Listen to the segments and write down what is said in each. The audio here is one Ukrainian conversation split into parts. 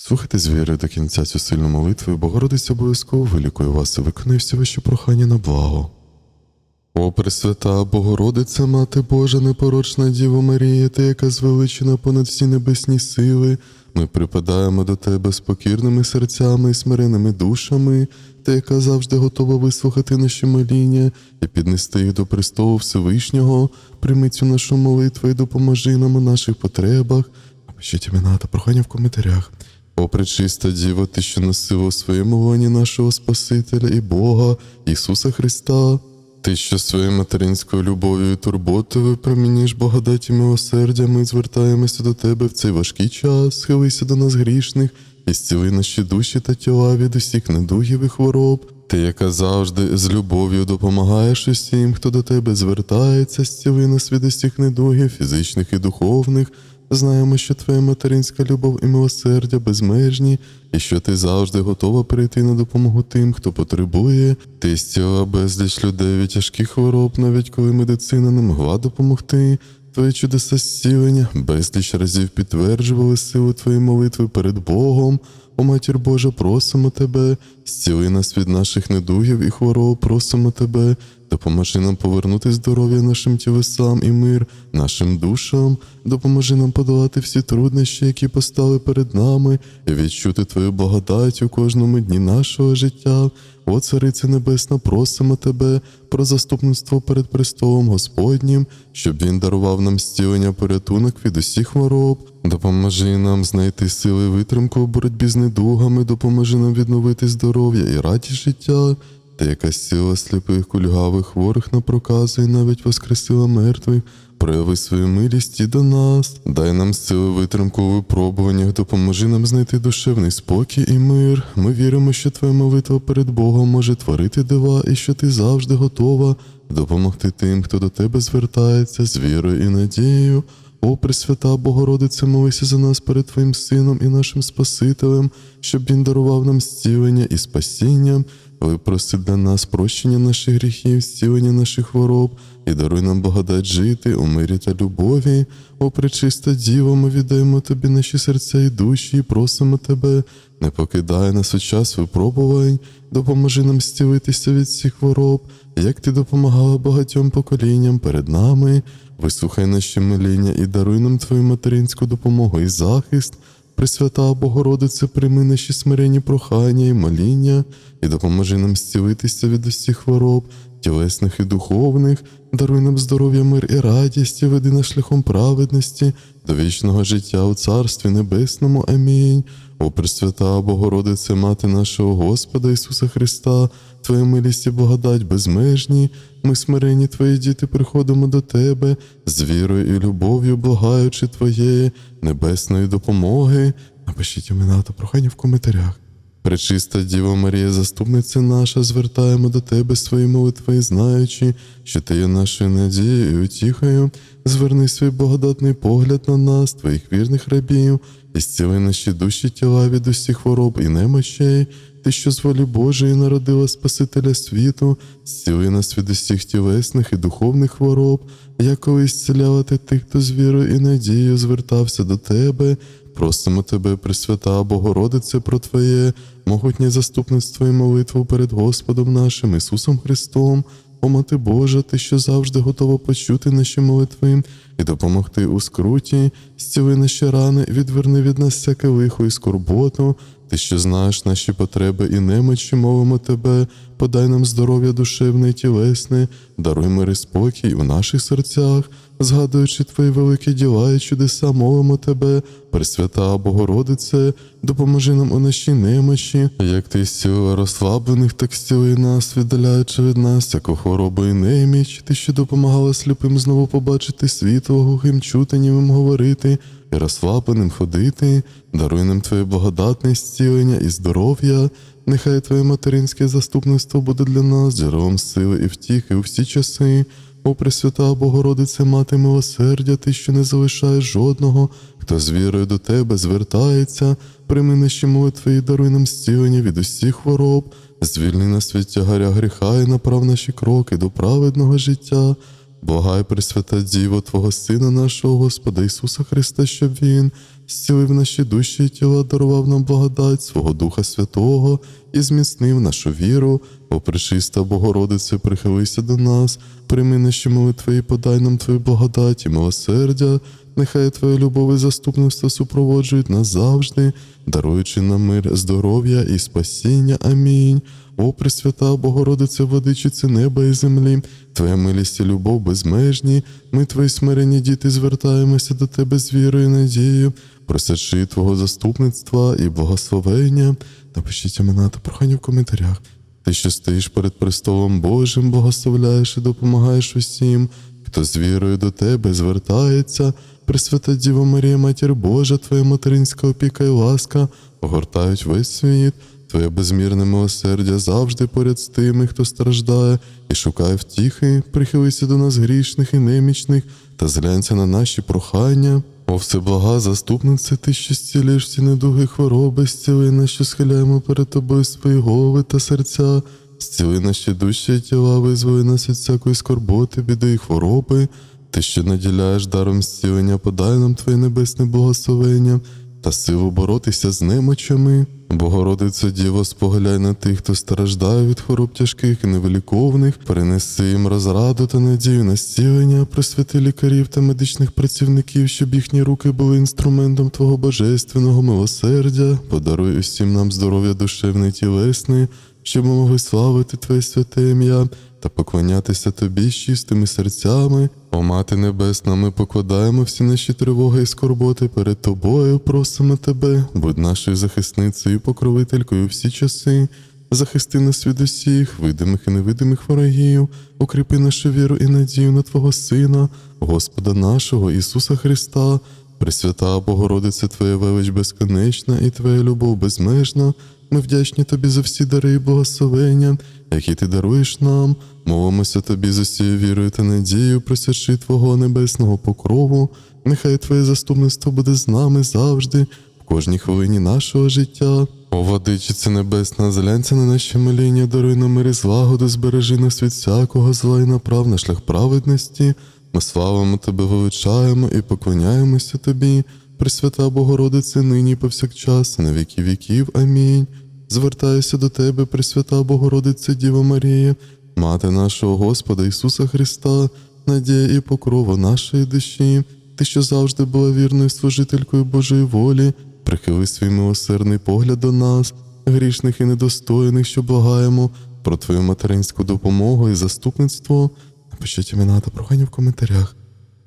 Слухайте з вірою до кінця цю сильну молитву, і Богородиця обов'язково вилікує вас і виконує всі ваші прохання на благо. О, Пресвята Богородиця, Мати Божа, непорочна Діво Марія, ти, яка звеличена понад всі небесні сили, ми припадаємо до тебе з покірними серцями і смиреними душами, ти, яка завжди готова вислухати наші моління і піднести їх до престолу Всевишнього, прийми цю нашу молитву і допоможи нам у наших потребах. Напишіть імена та прохання в коментарях. О, Діво, ти, що носила у своєму лоні нашого Спасителя і Бога, Ісуса Христа. Ти, що своєю материнською любов'ю і турботою випромінюєш благодаті милосердя, ми звертаємося до тебе в цей важкий час, схилися до нас грішних і зціли наші душі та тіла від усіх недугів і хвороб. Ти, яка завжди з любов'ю допомагаєш усім, хто до тебе звертається, зціли нас від усіх недугів, фізичних і духовних. Знаємо, що твоя материнська любов і милосердя безмежні, і що ти завжди готова прийти на допомогу тим, хто потребує. Ти зціла безліч людей від тяжких хвороб, навіть коли медицина не могла допомогти. Твої чудеса зцілення безліч разів підтверджували силу твоєї молитви перед Богом. О матір Божа, просимо тебе, зціли нас від наших недугів і хвороб, просимо тебе, допоможи нам повернути здоров'я нашим тілесам і мир нашим душам, допоможи нам подолати всі труднощі, які постали перед нами, і відчути твою благодать у кожному дні нашого життя. О, Цариця Небесна, просимо тебе про заступництво перед престолом Господнім, щоб він дарував нам зцілення, порятунок від усіх хвороб. Допоможи нам знайти сили витримку у боротьбі з недугами, допоможи нам відновити здоров'я і радість життя. Та яка сила сліпих, кульгавих, хворих на прокази і навіть воскресила мертвих, прояви свою милість і до нас, дай нам сили витримку у випробуваннях, допоможи нам знайти душевний спокій і мир. Ми віримо, що твоя молитва перед Богом може творити дива, і що ти завжди готова допомогти тим, хто до тебе звертається з вірою і надією. О, Пресвята Богородице, молися за нас перед Твоїм Сином і нашим Спасителем, щоб Він дарував нам зцілення і спасіння, випроси для нас прощення наших гріхів, зцілення наших хвороб і даруй нам благодать жити у мирі та любові. О, пречиста Діво, ми віддаємо Тобі наші серця і душі, і просимо Тебе, не покидай нас у час випробувань, допоможи нам зцілитися від всіх хвороб, як Ти допомагала багатьом поколінням перед нами. Вислухай наші моління і даруй нам Твою материнську допомогу і захист. Пресвята Богородице, прийми наші смиренні прохання і моління, і допоможи нам зцілитися від усіх хвороб, тілесних і духовних, даруй нам здоров'я, мир і радість, і веди нас шляхом праведності до вічного життя у Царстві Небесному. Амінь. О Пресвята Богородице, Мати нашого Господа Ісуса Христа, Твоя милість і благодать безмежні, ми смирені Твої діти приходимо до Тебе з вірою і любов'ю, благаючи Твоєї небесної допомоги. Напишіть імена та прохання в коментарях. Пречиста Діва Марія, заступниця наша, звертаємо до Тебе свої молитви, знаючи, що Ти є нашою надією і утіхою, зверни свій благодатний погляд на нас, Твоїх вірних рабів, і зціли наші душі тіла від усіх хвороб і немочей. Ти, що з волі Божої народила Спасителя світу, зціли нас від усіх тілесних і духовних хвороб, колись зціляла ти тих, хто з вірою і надією звертався до Тебе. Просимо Тебе, Пресвята Богородице, про Твоє могутнє заступництво і молитву перед Господом нашим Ісусом Христом. О, Мати Божа, Ти, що завжди готова почути наші молитви і допомогти у скруті, зціли наші рани, відверни від нас всяке лихо і скорботу. Ти, що знаєш наші потреби і немочі, мовимо Тебе, подай нам здоров'я душевне і тілесне, даруй мир і спокій у наших серцях, згадуючи Твої великі діла і чудеса, мовимо Тебе, Пресвята Богородице, допоможи нам у нашій немочі, як ти зцілила розслаблених, так зціли нас, віддаляючи від нас. Всяку хворобу і неміч, ти, що допомагала сліпим знову побачити світло, глухим чути, німим говорити, і розслабленим ходити, даруй нам Твоє благодатне зцілення і здоров'я. Нехай Твоє материнське заступництво буде для нас джерелом сили і втіхи у всі часи. О Пресвята Богородице, Мати милосердя, Ти, що не залишаєш жодного, хто з вірою до Тебе звертається, прийми наші молитви і даруй нам зцілення від усіх хвороб, звільни нас від тягаря гріха і направ наші кроки до праведного життя. Благай Пресвята Діво Твого Сина нашого Господа Ісуса Христа, щоб Він зцілив наші душі і тіла, дарував нам благодать свого Духа Святого і зміцнив нашу віру. О пречиста Богородице, прихилися до нас, прийми наші молитви і подай нам Твою благодать і милосердя. Нехай Твоя любов і заступництво супроводжують нас завжди, даруючи нам мир, здоров'я і спасіння. Амінь. О, Пресвята Богородице, владичице неба і землі, Твоя милість і любов безмежні. Ми, Твої смирені діти, звертаємося до Тебе з вірою і надією, просячи Твого заступництва і благословення. Напишіть імена та прохання в коментарях. Ти, що стоїш перед престолом Божим, благословляєш і допомагаєш усім, хто з вірою до тебе звертається. Пресвята Діва Марія, Матір Божа, Твоя материнська опіка і ласка огортають весь світ. Твоє безмірне милосердя завжди поряд з тими, хто страждає і шукає втіхи, прихилися до нас грішних і немічних та зглянься на наші прохання. О, всеблага, заступнице, ти, що зцілюєш всі недуги хвороби, зціли нас, що схиляємо перед тобою свої голови та серця, зціли наші душі і тіла, визволи нас від всякої скорботи, біди і хвороби. Ти, що наділяєш даром зцілення, подай нам Твоє небесне благословення та силу боротися з немочами. Богородице Діво, споглядай на тих, хто страждає від хвороб тяжких і невиліковних, перенеси їм розраду та надію на зцілення, просвяти лікарів та медичних працівників, щоб їхні руки були інструментом Твого божественного милосердя, подаруй усім нам здоров'я душевне і тілесне, щоб ми могли славити Твоє святе ім'я та поклонятися Тобі з чистими серцями. О Мати Небесна, ми покладаємо всі наші тривоги і скорботи перед Тобою, просимо Тебе, будь нашою захисницею і покровителькою всі часи. Захисти нас від усіх, видимих і невидимих ворогів, укріпи нашу віру і надію на Твого Сина, Господа нашого Ісуса Христа. Пресвята Богородице, Твоя велич безконечна і Твоя любов безмежна. Ми вдячні Тобі за всі дари і благословення, які Ти даруєш нам. Молимося Тобі з усією вірою та надією, просячи Твого небесного покрову. Нехай Твоє заступництво буде з нами завжди, в кожній хвилині нашого життя. О, владичице небесна, зглянься на наші моління, даруй нам мир і злагоду, збережи нас від всякого зла і направ на шлях праведності. Ми славимо Тебе, величаємо і поклоняємося Тобі. Пресвята Богородице, нині повсякчас, на віки віків. Амінь. Звертаюся до Тебе, Пресвята Богородице, Діва Марія, Мати нашого Господа Ісуса Христа, надія і покрова нашої душі, Ти, що завжди була вірною служителькою Божої волі, прихили свій милосердний погляд до нас, грішних і недостойних, що благаємо про Твою материнську допомогу і заступництво. Напишіть імена та прохання в коментарях.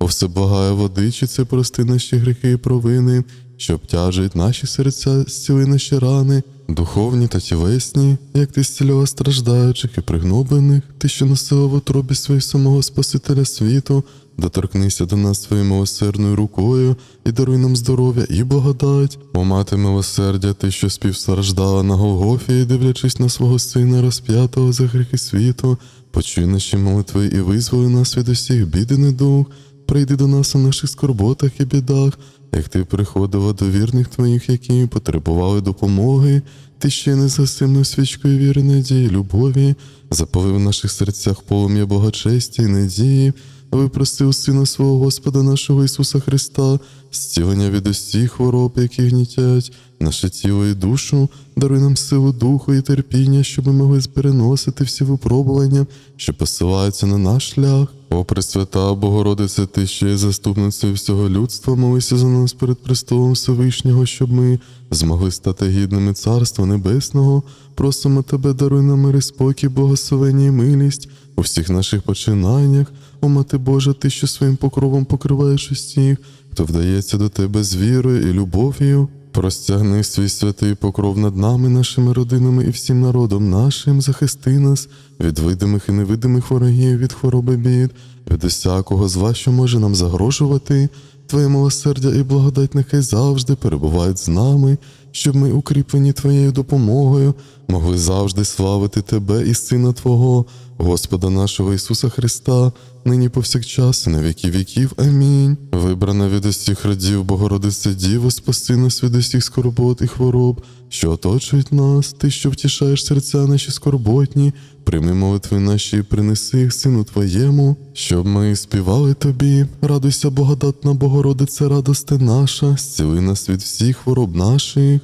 О всеблагає водичице, прости наші гріхи і провини, що обтяжують наші серця, зціли наші рани, духовні та тілесні, як ти зцілював страждаючих і пригноблених, ти, що носила в утробі своїх самого Спасителя світу, доторкнися до нас своєю милосердною рукою і даруй нам здоров'я і благодать. О мати милосердя, ти, що співстраждала на Голгофі, дивлячись на свого сина, розп'ятого за гріхи світу, почуй наші молитви і визволи нас від усіх бід і недуг. Прийди до нас у наших скорботах і бідах, як ти приходила до вірних твоїх, які потребували допомоги, ти ще незгасимною свічкою віри, надії, любові, запалив в наших серцях полум'я благочестя і надії, випросив Сина свого Господа нашого Ісуса Христа, зцілення від усіх хвороб, які гнітять, наше тіло і душу, даруй нам силу духу і терпіння, щоб ми могли переносити всі випробування, що посилаються на наш шлях. О, Пресвята Богородице, ти що є заступницею всього людства, молися за нас перед престолом Всевишнього, щоб ми змогли стати гідними Царства Небесного. Просимо тебе, даруй нам мир і спокій, благословення і милість у всіх наших починаннях. О, Мати Божа, ти, що своїм покровом покриваєш усіх, хто вдається до тебе з вірою і любов'ю. Простягни свій святий покров над нами, нашими родинами і всім народом нашим, захисти нас від видимих і невидимих ворогів, від хвороби бід, від усякого зла, що може нам загрожувати. Твоє милосердя і благодать нехай завжди перебувають з нами щоб ми, укріплені Твоєю допомогою, могли завжди славити Тебе і Сина Твого, Господа нашого Ісуса Христа, нині повсякчас і на віки віків. Амінь. Вибрана від усіх радів, Богородиця Діво, спаси нас від усіх скорбот і хвороб, що оточують нас, ти, що втішаєш серця наші скорботні, прийми молитви наші, принеси їх Сину Твоєму, щоб ми співали Тобі. Радуйся, благодатна Богородице, радости наша, зціли нас від всіх хвороб наших.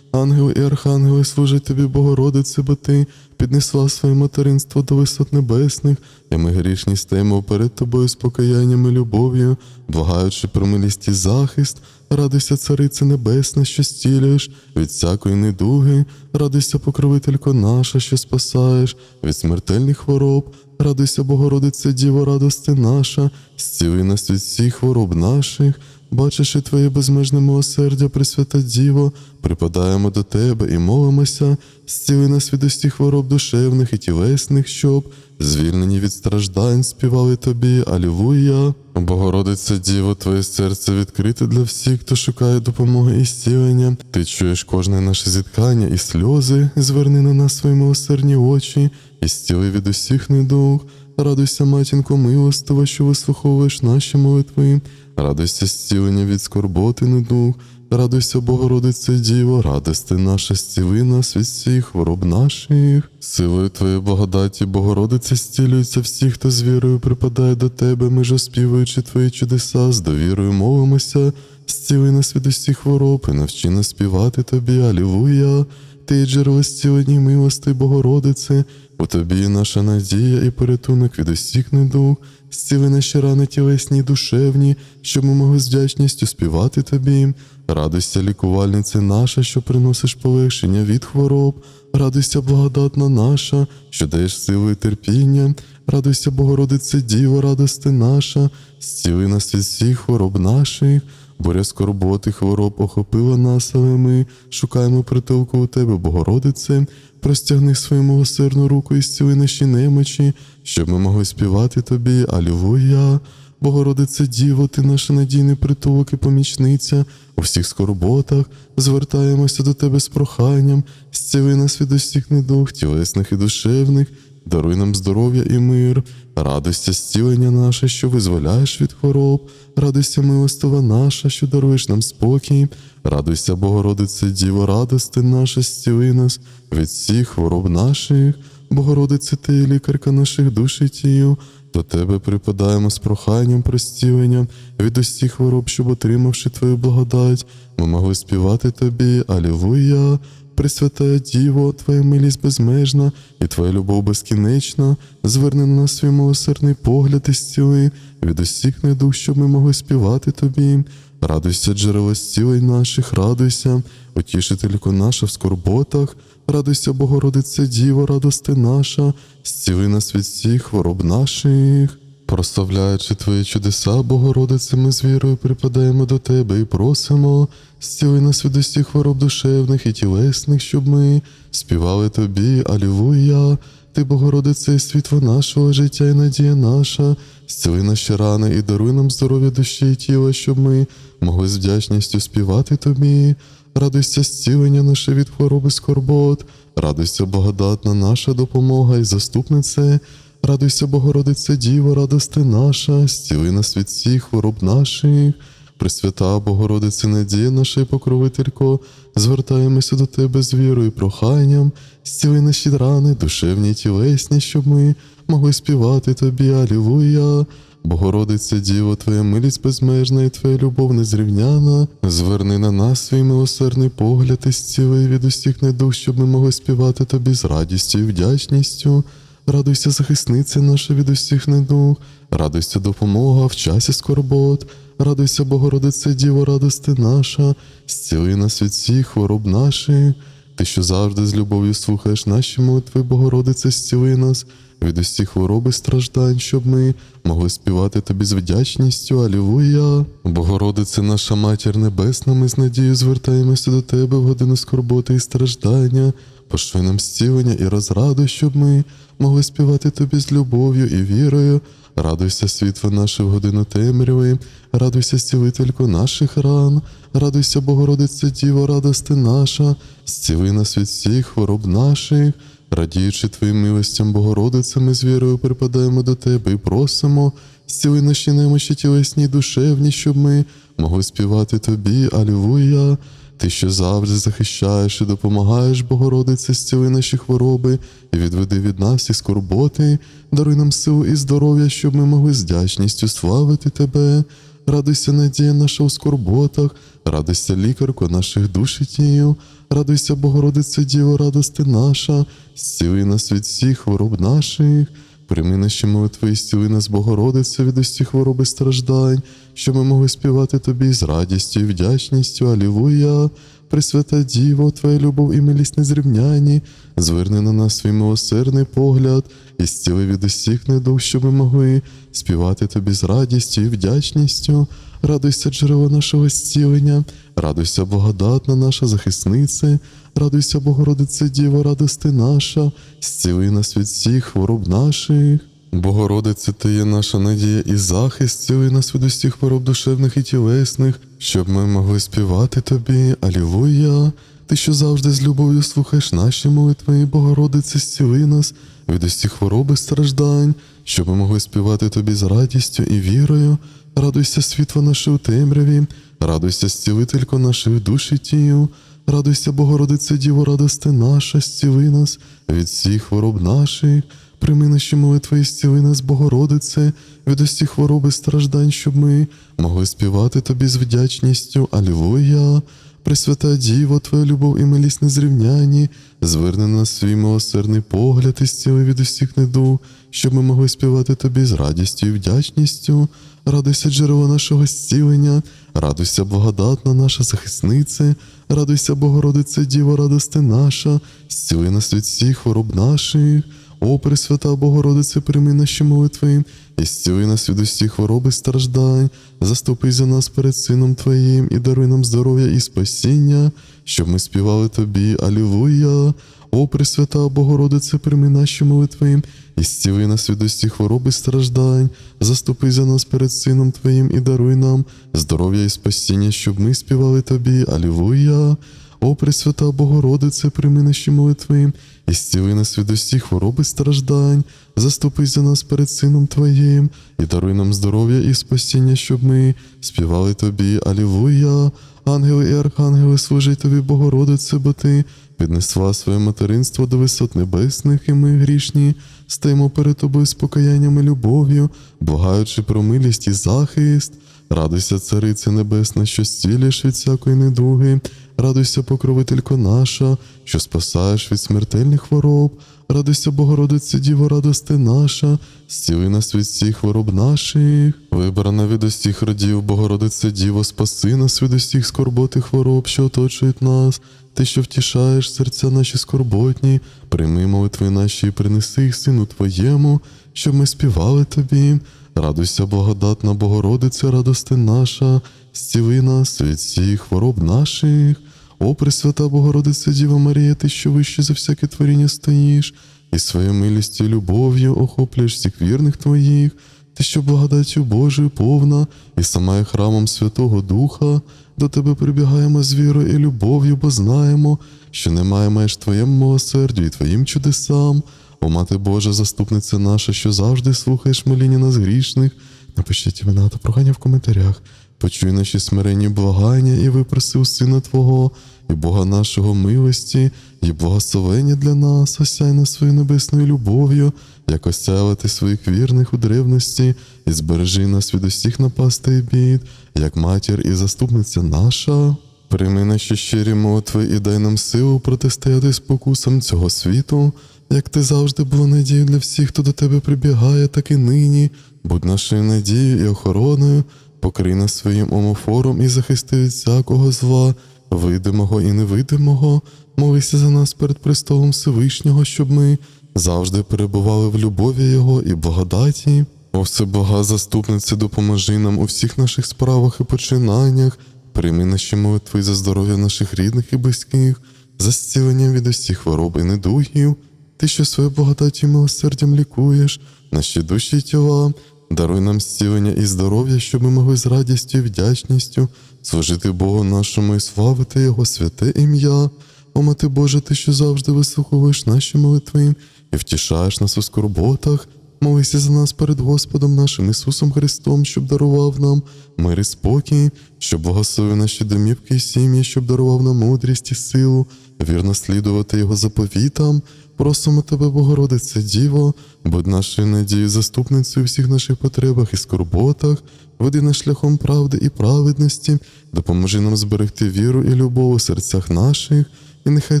Ангели і архангели служать тобі, Богородице, бо ти піднесла своє материнство до висот небесних, і ми грішні стаємо перед тобою з покаянням і любов'ю, благаючи про милість і захист, радуйся, царице небесна, що стілюєш від всякої недуги, радуйся, покровителько наша, що спасаєш від смертельних хвороб. Радуйся, Богородице, Діво, радости наша, зціли нас від всіх хвороб наших, бачиш і Твоє безмежне милосердя, Пресвята Діво, припадаємо до Тебе і молимося, зціли нас від усіх хвороб душевних і тілесних, щоб, звільнені від страждань, співали Тобі, Алілуя. Богородице Діво, Твоє серце відкрите для всіх, хто шукає допомоги і зцілення. Ти чуєш кожне наше зіткання і сльози, зверни на нас свої милосердні очі і зціли від усіх недуг. Радуйся, матінко милостива, що вислуховуєш наші молитви. Радуйся зцілення від скорботи недуг. Радуйся, Богородице Діво, радости наша, зціли нас від всіх хвороб наших. Силою Твоєї благодаті, Богородице, зцілюється всі, хто з вірою припадає до Тебе, ми ж оспівуючи Твої чудеса, з довірою молимося, зціли нас від усіх хвороб і навчи нас співати Тобі, Алілуя. Ти джерело зцілення милости, Богородице, у Тобі наша надія і порятунок від усіх недуг, зціли наші рани тілесні й душевні, щоб ми могли з вдячністю співати Тобі. Радуйся, лікувальниця наша, що приносиш полегшення від хвороб, радуйся, благодатна наша, що даєш силу і терпіння, радуйся, Богородице Діво, радости наша, зціли нас від всіх хвороб наших. Буря скорботи, хвороб охопила нас, але ми шукаємо притулку у тебе, Богородице, простягни свою милосердну руку і зціли наші немочі, щоб ми могли співати тобі, Алілуя. Богородице Діво, ти наша надійний притулок і помічниця. У всіх скорботах, звертаємося до тебе з проханням, зціли нас від усіх недуг, тілесних і душевних, даруй нам здоров'я і мир, радуйся зцілення наше, що визволяєш від хвороб, радуйся милостива наша, що даруєш нам спокій, радуйся, Богородице Діво, радости наша, зціли нас від всіх хвороб наших, Богородице, ти лікарка наших душ і тіл, до тебе припадаємо з проханням про зцілення від усіх хвороб, щоб, отримавши Твою благодать, ми могли співати Тобі, Алілуя. Пресвятая Діво, Твоя милість безмежна і Твоя любов безкінечна, зверни на нас свій милосердний погляд і зціли від усіх недух, щоб ми могли співати Тобі. Радуйся, джерело зцілень наших, радуйся, утішителько наша в скорботах, радуйся, Богородице Діво, радости наша, зціли нас від всіх хвороб наших. Прославляючи Твої чудеса, Богородице, ми з вірою припадаємо до Тебе і просимо, зціли нас від усіх хвороб душевних і тілесних, щоб ми співали Тобі, Алілуя. Ти, Богородице, є світло нашого життя і надія наша, зціли наші рани і даруй нам здоров'я душі і тіла, щоб ми могли з вдячністю співати Тобі. Радуйся зцілення наше від хвороби скорбот, радуйся, благодатна наша допомога і заступнице. Радуйся, Богородице Діво, радости наша, зціли нас від всіх хвороб наших. Пресвята Богородице, надія наша і покровителько, звертаємося до Тебе з вірою і проханням, зціли наші рани, душевні й тілесні, щоб ми могли співати Тобі, Алілуя. Богородице Діво, Твоя милість безмежна і Твоя любов незрівняна, зверни на нас свій милосердний погляд і зціли від усіх недух, щоб ми могли співати Тобі з радістю і вдячністю. Радуйся, захисниця наша від усіх недуг, радуйся допомога в часі скорбот, радуйся, Богородице Діво, радости наша, зціли нас від всіх хвороб наших. Ти, що завжди з любов'ю слухаєш наші молитви, Богородице, зціли нас від усіх хвороб і страждань, щоб ми могли співати тобі з вдячністю. Алілуя. Богородице, наша матір небесна, ми з надією звертаємося до тебе в годину скорботи і страждання. Пошли нам зцілення і розраду, щоб ми могли співати тобі з любов'ю і вірою. Радуйся, світло наше в годину темряви, радуйся, зцілителько наших ран, радуйся, Богородице Діво, радости наша, зціли нас від всіх хвороб наших. Радіючи Твоїм милостям, Богородице, ми з вірою припадаємо до Тебе і просимо, зціли наші немощі тілесні й душевні, щоб ми могли співати Тобі, Алілуя. Ти, що завжди захищаєш і допомагаєш, Богородице, зціли наші хвороби і відведи від нас і скорботи, даруй нам силу і здоров'я, щоб ми могли з вдячністю славити Тебе. Радуйся, надія наша у скорботах, радуйся, лікарко наших душ і радуйся, Богородице Діво, радости наша, зціли нас від всіх хвороб наших. Прийми наші молитви і стіли нас, Богородице, від усіх хвороби страждань, що ми могли співати Тобі з радістю і вдячністю. Алілуя! Пресвята Діво, Твоя любов і милість незрівняні, зверни на нас свій милосердний погляд і стіли від усіх недух, що ми могли співати Тобі з радістю і вдячністю. Радуйся, джерело нашого зцілення, радуйся, благодатна наша захисниця, радуйся, Богородице Діво, радости наша, зціли нас від всіх хвороб наших. Богородице, Ти є наша надія і захист, зціли нас від усіх хвороб душевних і тілесних, щоб ми могли співати Тобі, Алілуя. Ти, що завжди з любов'ю слухаєш наші молитви, і Богородице, зціли нас від усіх хвороб і страждань, щоб ми могли співати Тобі з радістю і вірою. Радуйся, світло наше у темряві, радуйся, зцілителько наших душ і тіл. Радуйся, Богородице Діво, радости наша, зціли нас від всіх хвороб наших. Прийми наші молитви і зціли нас, Богородице, від усіх хвороб і страждань, щоб ми могли співати Тобі з вдячністю. Алілуя! Пресвята Діво, Твоя любов і милість незрівняні, зверни на свій милосердний погляд і зціли від усіх неду, щоб ми могли співати Тобі з радістю і вдячністю. Радуйся, джерело нашого зцілення, радуйся, благодатна наша захисниця, радуйся, Богородице Діво, радости наша, зціли нас від всіх хвороб наших. О, Пресвята Богородице, прийми наші молитви, і зціли нас від усіх хвороб і страждань, заступи за нас перед Сином Твоїм і даруй нам здоров'я і спасіння, щоб ми співали Тобі, Алілуя. О, Пресвята Богородице, прийми наші молитви, і зціли нас від усіх хвороб і страждань, заступи за нас перед Сином Твоїм і даруй нам здоров'я і спасіння, щоб ми співали Тобі, Алілуя. О, Пресвята Богородице, прийми наші молитви, і зціли нас від усіх хвороб і страждань, заступись за нас перед Сином Твоїм, і даруй нам здоров'я і спасіння, щоб ми співали Тобі, Алілуя. Ангели і архангели служать Тобі, Богородице, бо Ти піднесла своє материнство до висот небесних, і ми грішні, стоїмо перед Тобою з покаянням і любов'ю, благаючи про милість і захист. Радуйся, Цариця Небесна, що зцілюєш від всякої недуги. Радуйся, покровителько наша, що спасаєш від смертельних хвороб. Радуйся, Богородице Діво, радости наша, зціли нас від всіх хвороб наших. Вибрана від усіх родів, Богородице Діво, спаси нас від усіх скорбот хвороб, що оточують нас. Ти, що втішаєш серця наші скорботні, прийми молитви наші і принеси їх Сину Твоєму, щоб ми співали Тобі. Радуйся, благодатна Богородице, радости наша, зціли нас від всіх хвороб наших. О, Пресвята Богородице Діва Марія, ти, що вище за всяке творіння стоїш, і своєю милістю і любов'ю охоплюєш всіх вірних твоїх, ти, що благодаттю Божою повна, і сама є храмом Святого Духа, до тебе прибігаємо з вірою і любов'ю, бо знаємо, що немає меж твоєму милосердю і твоїм чудесам. О, Мати Божа, заступниця наша, що завжди слухаєш моління нас грішних, напишіть імена та прохання в коментарях. Почуй наші смиренні благання і випроси у Сина Твого, і Бога нашого милості, і благословення для нас, осяй нас своєю небесною любов'ю, як осяяти своїх вірних у древності, і збережи нас від усіх напастей бід, як матір і заступниця наша. Прийми наші щирі молитви і дай нам силу протистояти спокусам цього світу, як ти завжди була надією для всіх, хто до тебе прибігає, так і нині. Будь нашою надією і охороною, покрий нас своїм омофором і захисти від всякого зла, видимого і невидимого. Молися за нас перед престолом Всевишнього, щоб ми завжди перебували в любові Його і благодаті. О всебога заступнице, допоможи нам у всіх наших справах і починаннях. Прийми наші молитви за здоров'я наших рідних і близьких, за зцілення від усіх хвороб і недугів. Ти, що своєю благодаттю і милосердям лікуєш наші душі й тіла, Даруй нам зцілення і здоров'я, щоб ми могли з радістю і вдячністю служити Богу нашому і славити Його святе ім'я. О, Мати Боже, ти що завжди вислуховуєш наші молитви і втішаєш нас у скорботах. Молися за нас перед Господом нашим Ісусом Христом, щоб дарував нам мир і спокій, щоб благословив наші домівки і сім'ї, щоб дарував нам мудрість і силу, вірно слідувати Його заповітам. Просимо тебе, Богородице Діво, будь нашою надією, заступницею у всіх наших потребах і скорботах, веди нас шляхом правди і праведності, допоможи нам зберегти віру і любов у серцях наших, і нехай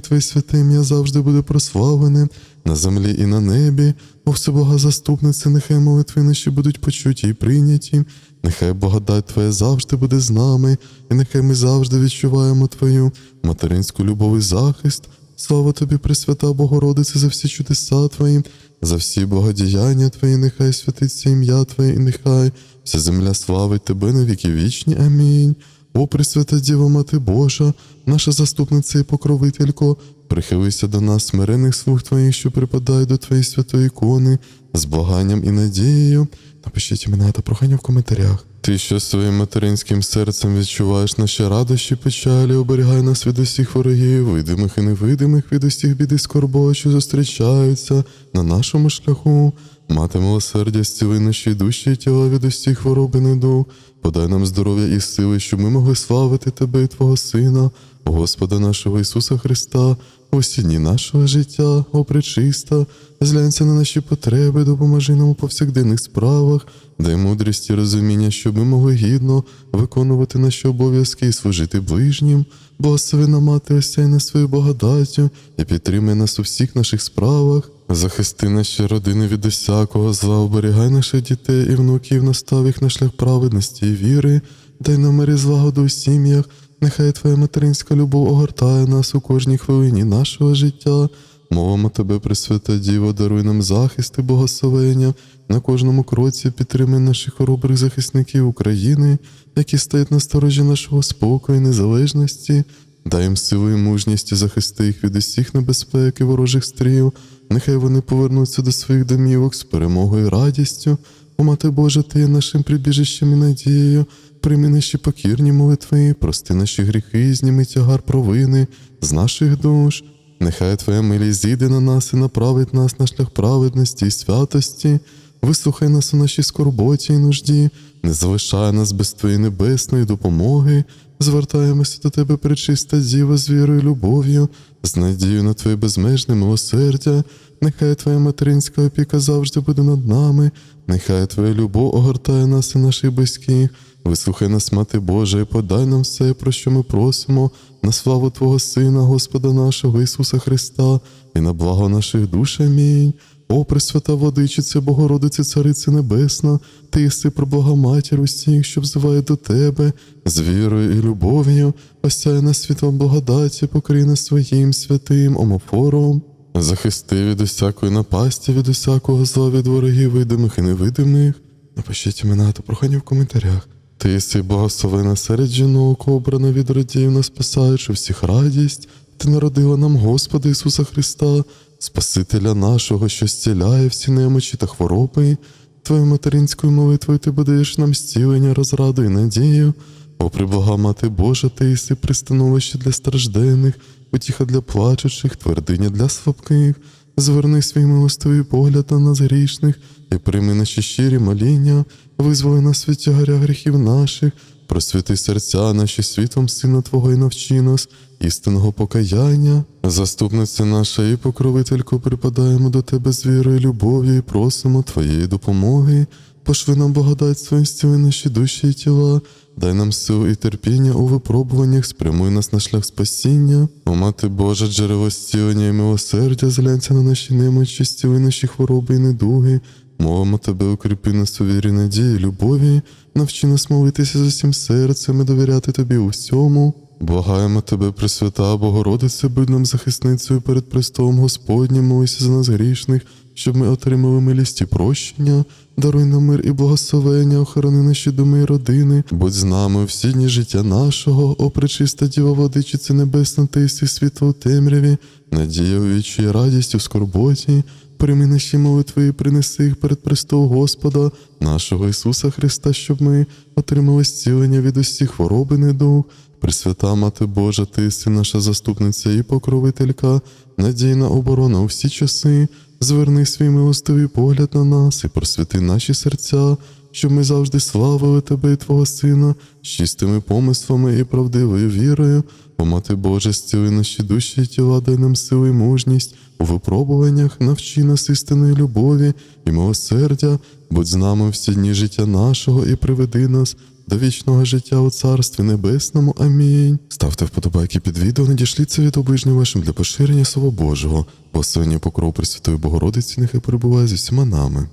Твоє святе ім'я завжди буде прославлене на землі і на небі. О всебога заступнице, нехай молитви наші будуть почуті і прийняті, нехай благодать Твоя завжди буде з нами, і нехай ми завжди відчуваємо Твою материнську любов і захист. Слава тобі, Пресвята Богородице, за всі чудеса Твої, за всі благодіяння Твої, нехай святиться ім'я Твоє, і нехай вся земля славить Тебе на віки вічні. Амінь. О, Пресвята Діва Мати Божа, наша заступниця і покровителько, прихилися до нас, смирених слуг Твоїх, що припадають до Твоєї святої ікони, з благанням і надією. Напишіть імена та прохання в коментарях. Ти, що своїм материнським серцем відчуваєш наші радощі, печалі, оберігай нас від усіх ворогів, видимих і невидимих, від усіх біди скорбо, що зустрічаються на нашому шляху. Мати милосердя, зціли наші душі і тіла від усіх хвороб і недуг. Подай нам здоров'я і сили, щоб ми могли славити Тебе і Твого Сина, Господа нашого Ісуса Христа, дні нашого життя, о пречиста, зглянься на наші потреби, допоможи нам у повсякденних справах, дай мудрість і розуміння, щоб ми могли гідно виконувати наші обов'язки і служити ближнім. Благослови нам мати осяй на свою благодаттю і підтримай нас у всіх наших справах. Захисти наші родини від усякого зла, оберігай наших дітей і внуків, настав їх на шлях праведності і віри, дай нам мир і злагоду у сім'ях, нехай Твоя материнська любов огортає нас у кожній хвилині нашого життя. Мовимо тебе, Пресвята Діво, даруй нам захист і благословення на кожному кроці підтримай наших хоробрих захисників України, які стоять на сторожі нашого спокою і незалежності. Дай їм силу і мужність захисти їх від усіх небезпек і ворожих стріл. Нехай вони повернуться до своїх домівок з перемогою і радістю. О, Мати Божа, ти є нашим прибіжищем і надією. Прийми наші покірні молитви, прости наші гріхи, зніми тягар провини з наших душ. Нехай Твоя милість зійде на нас і направить нас на шлях праведності і святості. Вислухай нас у нашій скорботі і нужді, не залишай нас без Твоєї небесної допомоги. Звертаємося до Тебе, пречиста Діва, з вірою і любов'ю, з надією на Твоє безмежне милосердя. Нехай Твоя материнська опіка завжди буде над нами, нехай Твоя любов огортає нас і наших близьких. Вислухай нас, Мати Божа, і подай нам все, про що ми просимо, на славу Твого Сина, Господа нашого Ісуса Христа, і на благо наших душ. Амінь. О, Пресвята Водичице, Богородице, Царице Небесна, Ти прибога матір усіх, що взиває до Тебе, з вірою і любов'ю, осяй нас світлом благодаті, покрий нас своїм святим омофором. Захисти від усякої напасті, від усякого зла, від ворогів видимих і невидимих. Напишіть імена та прохання в коментарях. Ти єси благословена серед жінок, обрана від родів, нас спасаєш всіх радість. Ти народила нам Господа Ісуса Христа, Спасителя нашого, що зціляє всі немочі та хвороби. Твоєю материнською молитвою ти подаєш нам зцілення, розраду і надію. О, прибога мати Божа, ти єси пристановище для страждених, утіха для плачучих, твердиня для слабких. Зверни свій милостивий погляд на нас грішних і прийми наші щирі моління, визволи нас від тягаря гріхів наших, просвіти серця наші світом Сина Твого і навчи нас, істинного покаяння. Заступниця наша і покровителько, припадаємо до Тебе з вірою любов'ю і просимо Твоєї допомоги. Пошви нам благодать свою зціли наші душі і тіла, дай нам силу і терпіння у випробуваннях, спрямуй нас на шлях спасіння. О, Мати Божа, джерело зцілення і милосердя, зглянься на наші немочі, зціли наші хвороби і недуги. Мовимо тебе, укріпи нас у вірі, надії, любові, навчи нас молитися з усім серцем і довіряти тобі у всьому. Благаємо тебе, Пресвята, Богородице, будь нам захисницею перед престолом Господнім, молися за нас грішних, щоб ми отримали милість прощення. Даруй нам мир і благословення, охорони наші доми і родини. Будь з нами всі дні життя нашого, о пречиста Діва Водичице Небесна, ти світло у темряві, надія у вічі і радість у скорботі. Прийми наші молитви і принеси їх перед престол Господа, нашого Ісуса Христа, щоб ми отримали зцілення від усіх хвороб і недуг. Пресвята Мати Божа, ти си наша заступниця і покровителька, надійна оборона у всі часи. Зверни свій милостивий погляд на нас і просвіти наші серця, щоб ми завжди славили Тебе і Твого Сина, з чистими помислами і правдивою вірою. О, Мати Божа, зціли наші душі і тіла, дай нам сили і мужність у випробуваннях, навчи нас істинної любові і милосердя, будь з нами всі дні життя нашого і приведи нас до вічного життя у Царстві Небесному. Амінь. Ставте вподобайки під відео, надішліться від оближніх вашим для поширення Слова Божого. Благословення покров Пресвятої Богородиці нехай перебуває з усіма нами.